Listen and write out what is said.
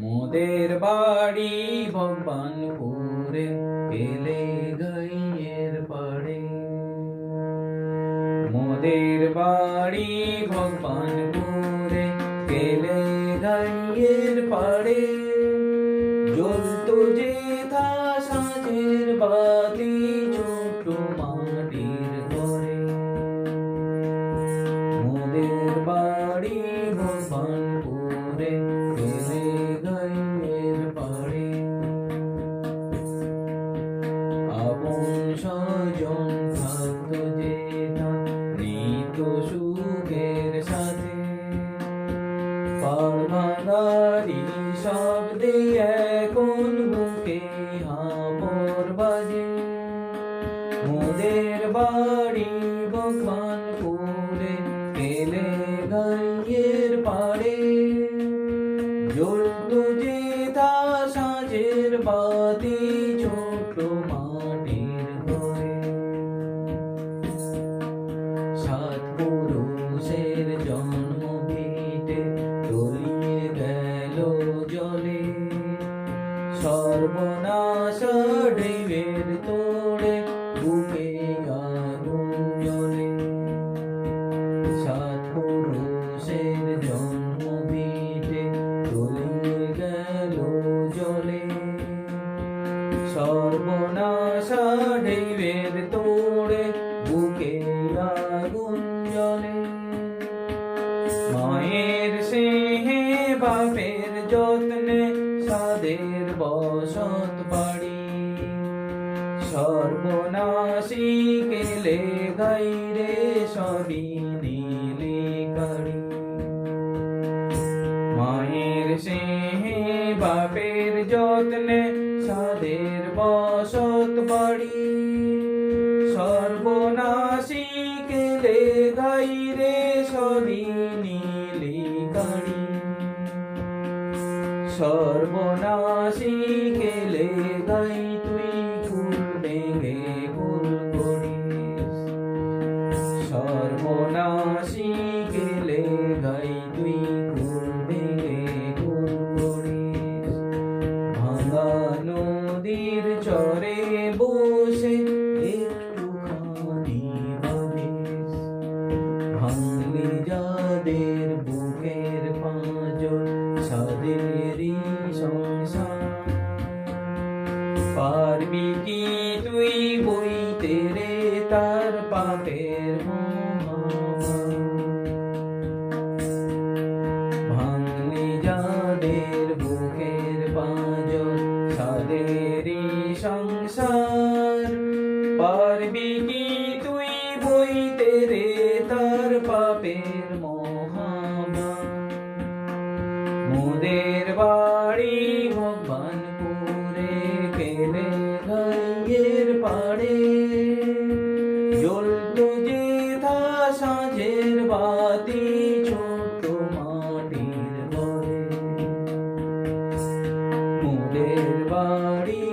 মোদের বাড়ি ভগবানপুরে পেলে গাইয়ের পাড়ে। মোদের বাড়ি ভগবানপুরে পেলে গাইয়ের পাড়ে। জ্বলতো যে থা সাঁঝের বাতি ছোট মাটির ঘরে। মোদের বাড়ি ভগবানপুরে স্বজন থাকতো যে নিত সুখের সাথে পারভাগারি শব্দে বুকে হাপর বাজে। মোদের বাড়ি ভগবানপুরে পেলে গাইয়ের পাড়ে। জ্বলতো যে তা বাতি ছোট মাটির সর্বনাশ ঢেবের তোড়ে বুকে আগুন মায়ের স্নেহে বাপের যত্নে সাদের বসত বাড়ি। সর্বনাশী কেলে গাইরে সবই নীলে কাড়ি। মায়ের স্নেহে বাপের যত্নে বসত বাড়ি সর্বনাশী কেলে গাইরে সবই নীলি কাড়ি সর্বনাশী কেলে নদীর চরে বসে একটুখানি ভাবিস ভাঙলি যাদের বুকের পাঁজর, সাদেরই সংসার পারবি কি তুই বইতে রে তার পাপের? ভাঙলি যাদের আমাদেরই সংসার পারবি কি তুই বইতে রে তার পাপের মহামা মোদের বাড়ি ভগবানপুরে কেলে গঙ্গের পাড়ে জল যে থা সাঁঝের বাতি body.